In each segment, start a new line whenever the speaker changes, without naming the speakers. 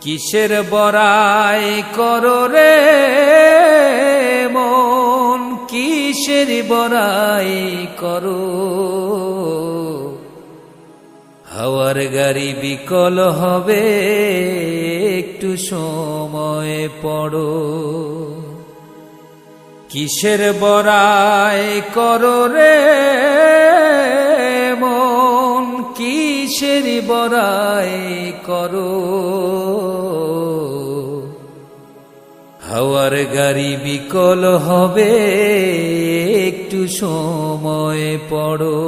কিসের বড়াই করো রে মন? কিসের বড়াই করো? হাওয়ার গাড়ি বিকল হবে, একটু সময় পড়ো। কিসের বড়াই করো রে কিসের বরাই করো? হাওয়ার গাড়ি বিকল হবে, একটু সময় পড়ো।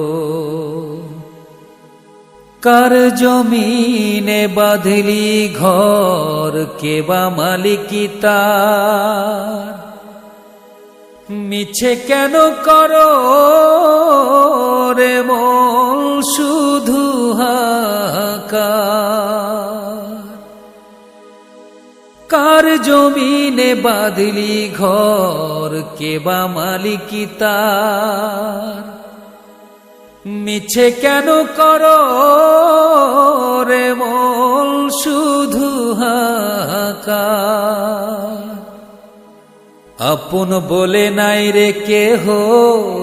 কার জমিনে বাঁধলি ঘর কেবা মালিকি তার? মিছে কেন করো শুধু কার জমিনে বাঁধলি ঘর কেবা মালিকি তার? মিছে কেন কর রে মন শুধু আপন বলে নাই রে কেহ,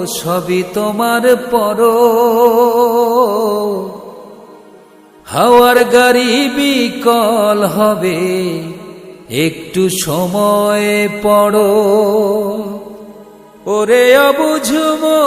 সবই তোমার পর। হাওয়ার গাড়ি বিকল হবে একটু সময় পড়ো। ওরে অবুঝমো